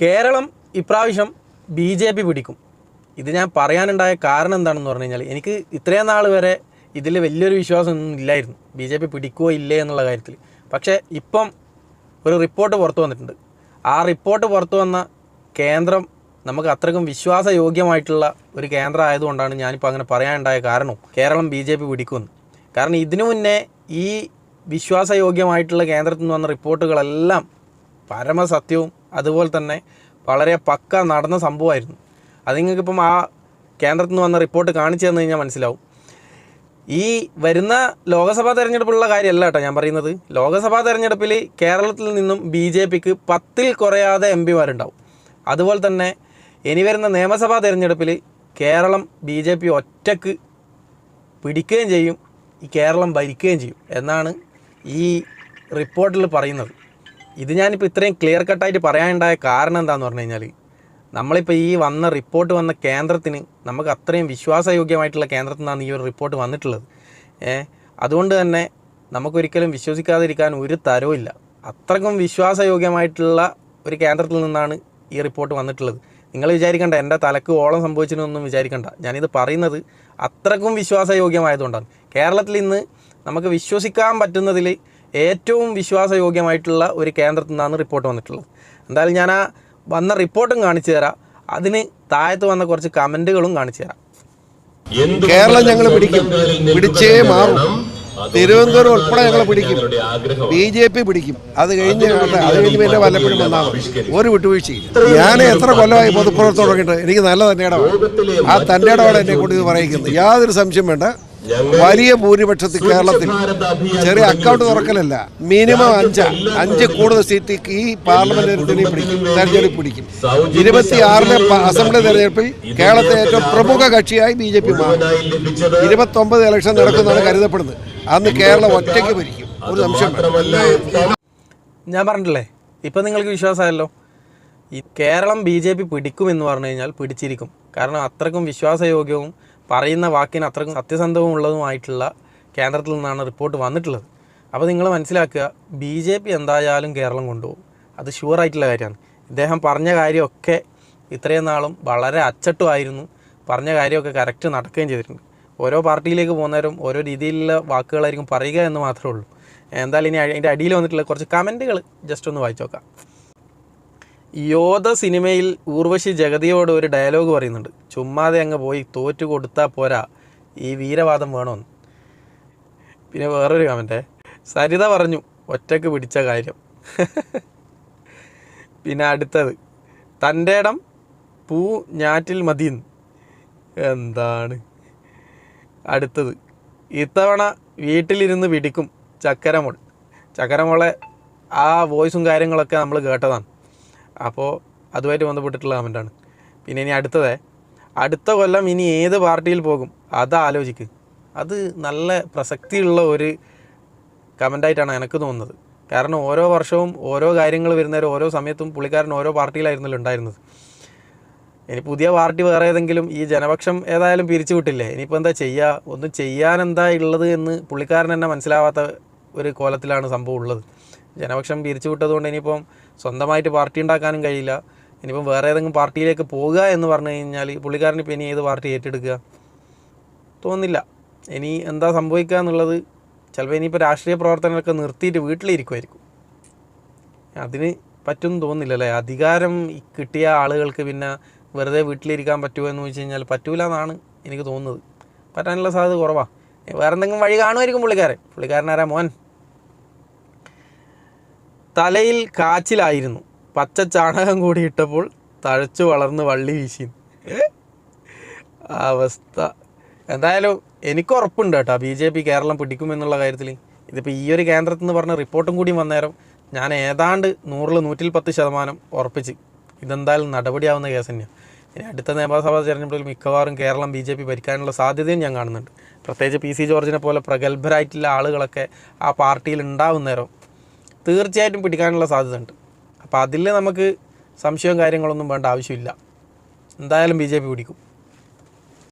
കേരളം ഇപ്രാവശ്യം B J P പിടിക്കും. ഇത് ഞാൻ പറയാനുണ്ടായ കാരണം എന്താണെന്ന് പറഞ്ഞു കഴിഞ്ഞാൽ എനിക്ക് ഇത്രയും നാൾ വരെ ഇതിൽ വലിയൊരു വിശ്വാസമൊന്നും ഇല്ലായിരുന്നു. ബി ജെ പി പിടിക്കുകയോ ഇല്ലേ എന്നുള്ള കാര്യത്തിൽ. പക്ഷേ ഇപ്പം ഒരു റിപ്പോർട്ട് പുറത്തു വന്നിട്ടുണ്ട്. ആ റിപ്പോർട്ട് പുറത്തു വന്ന കേന്ദ്രം നമുക്ക് അത്രയ്ക്കും വിശ്വാസയോഗ്യമായിട്ടുള്ള ഒരു കേന്ദ്രം ആയതുകൊണ്ടാണ് ഞാനിപ്പോൾ അങ്ങനെ പറയാനുണ്ടായ കാരണം കേരളം ബി ജെ പി പിടിക്കുമെന്ന്. കാരണം ഇതിനു മുന്നേ ഈ വിശ്വാസയോഗ്യമായിട്ടുള്ള കേന്ദ്രത്തിൽ നിന്ന് വന്ന റിപ്പോർട്ടുകളെല്ലാം പരമസത്യവും അതുപോലെ തന്നെ വളരെ പക്ക നടന്ന സംഭവമായിരുന്നു. അത് നിങ്ങൾക്കിപ്പം ആ കേന്ദ്രത്തിൽ നിന്ന് വന്ന റിപ്പോർട്ട് കാണിച്ചു തന്നു കഴിഞ്ഞാൽ മനസ്സിലാവും. ഈ വരുന്ന ലോക്സഭാ തെരഞ്ഞെടുപ്പുള്ള കാര്യമല്ല കേട്ടോ ഞാൻ പറയുന്നത്. ലോക്സഭാ തെരഞ്ഞെടുപ്പിൽ കേരളത്തിൽ നിന്നും ബി ജെ പിക്ക് പത്തിൽ കുറയാതെ എം പിമാരുണ്ടാവും. അതുപോലെ തന്നെ ഇനി വരുന്ന നിയമസഭാ തെരഞ്ഞെടുപ്പിൽ കേരളം ബി ജെ പി ഒറ്റയ്ക്ക് പിടിക്കുകയും ചെയ്യും ഈ കേരളം ഭരിക്കുകയും ചെയ്യും എന്നാണ് ഈ റിപ്പോർട്ടിൽ പറയുന്നത്. ഇത് ഞാനിപ്പോൾ ഇത്രയും ക്ലിയർ കട്ടായിട്ട് പറയാനുണ്ടായ കാരണം എന്താണെന്ന് പറഞ്ഞു കഴിഞ്ഞാൽ നമ്മളിപ്പോൾ ഈ വന്ന റിപ്പോർട്ട് വന്ന കേന്ദ്രത്തിന് നമുക്ക് അത്രയും വിശ്വാസയോഗ്യമായിട്ടുള്ള കേന്ദ്രത്തിൽ നിന്നാണ് ഈ ഒരു റിപ്പോർട്ട് വന്നിട്ടുള്ളത്. ഏ അതുകൊണ്ട് തന്നെ നമുക്കൊരിക്കലും വിശ്വസിക്കാതിരിക്കാൻ ഒരു തരവും ഇല്ല. അത്രക്കും വിശ്വാസയോഗ്യമായിട്ടുള്ള ഒരു കേന്ദ്രത്തിൽ നിന്നാണ് ഈ റിപ്പോർട്ട് വന്നിട്ടുള്ളത്. നിങ്ങൾ വിചാരിക്കേണ്ട എന്റെ തലക്ക് ഓളം സംഭവിച്ചിട്ടൊന്നും വിചാരിക്കേണ്ട. ഞാനിത് പറയുന്നത് അത്രക്കും വിശ്വാസയോഗ്യമായതുകൊണ്ടാണ്. കേരളത്തിൽ ഇന്ന് നമുക്ക് വിശ്വസിക്കാൻ പറ്റുന്നതിൽ ഏറ്റവും വിശ്വാസയോഗ്യമായിട്ടുള്ള ഒരു കേന്ദ്രത്തിൽ നിന്നാണ് റിപ്പോർട്ട് വന്നിട്ടുള്ളത്. എന്തായാലും ഞാൻ ആ വന്ന റിപ്പോർട്ടും കാണിച്ചു തരാം. അതിന് താഴത്ത് വന്ന കുറച്ച് കമന്റുകളും കാണിച്ചു തരാം. കേരളം ഞങ്ങൾ പിടിക്കും. പിടിച്ചേ മാറും. തിരുവനന്തപുരം ഉൾപ്പെടെ ഞങ്ങൾ പിടിക്കും. ബി ജെ പി പിടിക്കും. അത് കഴിഞ്ഞ്. അത് കഴിഞ്ഞ് പിന്നെ വല്ലപ്പോഴും വന്നാൽ ഒരു വിട്ടുവീഴ്ച ഞാൻ എത്ര കൊല്ലമായി പൊതുപ്രവർത്തനം തുടങ്ങിയിട്ട് എനിക്ക് നല്ല തന്നെയാണ് ആ തന്നെയാണ് ഇടമാണ് എന്നെ കൊണ്ട് ഇത് പറയിക്കുന്നത് യാതൊരു സംശയം വേണ്ട. വലിയ ഭൂരിപക്ഷത്തിൽ കേരളത്തിൽ ചെറിയ അക്കൗണ്ട് തുറക്കലല്ല. മിനിമം അഞ്ച് അഞ്ച് കൂടുതൽ സീറ്റ് ഈ പാർലമെന്റ് പിടിക്കും തെരഞ്ഞെടുപ്പ് പിടിക്കും. ഇരുപത്തിയാറിലെ അസംബ്ലി തെരഞ്ഞെടുപ്പിൽ കേരളത്തിലെ ഏറ്റവും പ്രമുഖ കക്ഷിയായി ബി ജെ പി മാറും. ഇരുപത്തൊമ്പത് ഇലക്ഷൻ നടക്കുന്നതാണ് കരുതപ്പെടുന്നത്. അന്ന് കേരളം ഒറ്റയ്ക്ക് ഭരിക്കും. ഒരു സംശയം ഞാൻ പറഞ്ഞില്ലേ ഇപ്പം നിങ്ങൾക്ക് വിശ്വാസമായല്ലോ. ഈ കേരളം ബി ജെ പി പിടിക്കുമെന്ന് പറഞ്ഞു കഴിഞ്ഞാൽ പിടിച്ചിരിക്കും. കാരണം അത്രക്കും വിശ്വാസയോഗ്യവും പറയുന്ന വാക്കിന് അത്രക്കും സത്യസന്ധവും ഉള്ളതുമായിട്ടുള്ള കേന്ദ്രത്തിൽ നിന്നാണ് റിപ്പോർട്ട് വന്നിട്ടുള്ളത്. അപ്പോൾ നിങ്ങൾ മനസ്സിലാക്കുക ബി ജെ പി എന്തായാലും കേരളം കൊണ്ടുപോകും. അത് ഷുവറായിട്ടുള്ള കാര്യമാണ്. ഇദ്ദേഹം പറഞ്ഞ കാര്യമൊക്കെ ഇത്രയും നാളും വളരെ അച്ചട്ടുമായിരുന്നു. പറഞ്ഞ കാര്യമൊക്കെ കറക്റ്റ് നടക്കുകയും ചെയ്തിട്ടുണ്ട്. ഓരോ പാർട്ടിയിലേക്ക് പോകുന്നവരും ഓരോ രീതിയിലുള്ള വാക്കുകളായിരിക്കും പറയുക എന്ന് മാത്രമേ ഉള്ളൂ. എന്തായാലും ഇനി അതിന്റെ അടിയിൽ വന്നിട്ടുള്ള കുറച്ച് കമന്റുകൾ ജസ്റ്റ് ഒന്ന് വായിച്ചു നോക്കാം. യോധ സിനിമയിൽ ഊർവശി ജഗതിയോട് ഒരു ഡയലോഗ് പറയുന്നുണ്ട്. ചുമ്മാതെ അങ്ങ് പോയി തോറ്റു കൊടുത്താൽ പോരാ ഈ വീരവാദം വേണമെന്ന് പിന്നെ വേറൊരു കമന്റേ സരിത പറഞ്ഞു ഒറ്റയ്ക്ക് പിടിച്ച കാര്യം. പിന്നെ അടുത്തത് തന്റെ ഇടം പൂ ഞാറ്റിൽ മതിയെന്ന് എന്താണ്? അടുത്തത് ഇത്തവണ വീട്ടിലിരുന്ന് പിടിക്കും ചക്കരമോൾ. ചക്കരമോളെ ആ വോയിസും കാര്യങ്ങളൊക്കെ നമ്മൾ കേട്ടതാണ്. അപ്പോൾ അതുമായിട്ട് ബന്ധപ്പെട്ടിട്ടുള്ള കമന്റാണ് പിന്നെ ഇനി അടുത്തത് അടുത്ത കൊല്ലം ഇനി ഏത് പാർട്ടിയിൽ പോകും? അത് ആലോചിക്ക്. അത് നല്ല പ്രസക്തിയുള്ള ഒരു കമന്റായിട്ടാണ് എനിക്ക് തോന്നുന്നത്. കാരണം ഓരോ വർഷവും ഓരോ കാര്യങ്ങൾ വരുന്നവരും ഓരോ സമയത്തും പുള്ളിക്കാരൻ ഓരോ പാർട്ടിയിലായിരുന്നല്ലോ ഉണ്ടായിരുന്നത്. ഇനി പുതിയ പാർട്ടി വേറെ ഏതെങ്കിലും ഈ ജനപക്ഷം ഏതായാലും പിരിച്ചു വിട്ടില്ലേ? ഇനിയിപ്പോൾ എന്താ ചെയ്യുക ഒന്നും ചെയ്യാൻ എന്താ ഉള്ളത് എന്ന് പുള്ളിക്കാരൻ തന്നെ മനസ്സിലാവാത്ത ഒരു കോലത്തിലാണ് സംഭവം ഉള്ളത്. ജനപക്ഷം പിരിച്ചു വിട്ടതുകൊണ്ട് ഇനിയിപ്പം സ്വന്തമായിട്ട് പാർട്ടി ഉണ്ടാക്കാനും കഴിയില്ല. ഇനിയിപ്പം വേറെ ഏതെങ്കിലും പാർട്ടിയിലേക്ക് പോകുക എന്ന് പറഞ്ഞു കഴിഞ്ഞാൽ പുള്ളിക്കാരൻ ഇപ്പം ഇനി ഏത് പാർട്ടി ഏറ്റെടുക്കുക? തോന്നുന്നില്ല. ഇനി എന്താ സംഭവിക്കുക എന്നുള്ളത് ചിലപ്പോൾ ഇനിയിപ്പോൾ രാഷ്ട്രീയ പ്രവർത്തനങ്ങളൊക്കെ നിർത്തിയിട്ട് വീട്ടിലിരിക്കുമായിരിക്കും അതിന് പറ്റും തോന്നില്ല അല്ലേ? അധികാരം കിട്ടിയ ആളുകൾക്ക് പിന്നെ വെറുതെ വീട്ടിലിരിക്കാൻ പറ്റുമോ എന്ന് ചോദിച്ചു കഴിഞ്ഞാൽ പറ്റൂല എന്നാണ് എനിക്ക് തോന്നുന്നത്. പറ്റാനുള്ള സാധ്യത കുറവാണ് വേറെ എന്തെങ്കിലും വഴി കാണുമായിരിക്കും പുള്ളിക്കാരൻ. പുള്ളിക്കാരനാരാ മോൻ? തലയിൽ കാച്ചിലായിരുന്നു. പച്ച ചാണകം കൂടി ഇട്ടപ്പോൾ തഴച്ചു വളർന്ന് വള്ളി വീശി. അവസ്ഥ. എന്തായാലും എനിക്ക് ഉറപ്പുണ്ട് കേട്ടോ. ബി ജെ പി കേരളം പിടിക്കുമെന്നുള്ള കാര്യത്തിൽ ഇതിപ്പോൾ ഈ ഒരു കേന്ദ്രത്തിൽ നിന്ന് പറഞ്ഞ റിപ്പോർട്ടും കൂടി വന്നേരം ഞാൻ ഏതാണ്ട് നൂറിൽ നൂറ്റിൽ പത്ത് ശതമാനം ഉറപ്പിച്ച്. ഇതെന്തായാലും നടപടിയാവുന്ന കേസ് തന്നെയാണ് ഇനി അടുത്ത നിയമസഭാ തെരഞ്ഞെടുപ്പിൽ മിക്കവാറും കേരളം ബി ജെ പി ഭരിക്കാനുള്ള സാധ്യതയും ഞാൻ കാണുന്നുണ്ട്. പ്രത്യേകിച്ച് പി സി ജോർജിനെ പോലെ പ്രഗത്ഭരായിട്ടുള്ള ആളുകളൊക്കെ ആ പാർട്ടിയിൽ ഉണ്ടാവുന്നേരം തീർച്ചയായിട്ടും പിടിക്കാനുള്ള സാധ്യത ഉണ്ട് അപ്പോൾ അതിൽ നമുക്ക് സംശയവും കാര്യങ്ങളൊന്നും വേണ്ട ആവശ്യമില്ല. എന്തായാലും ബി ജെ പി പിടിക്കും.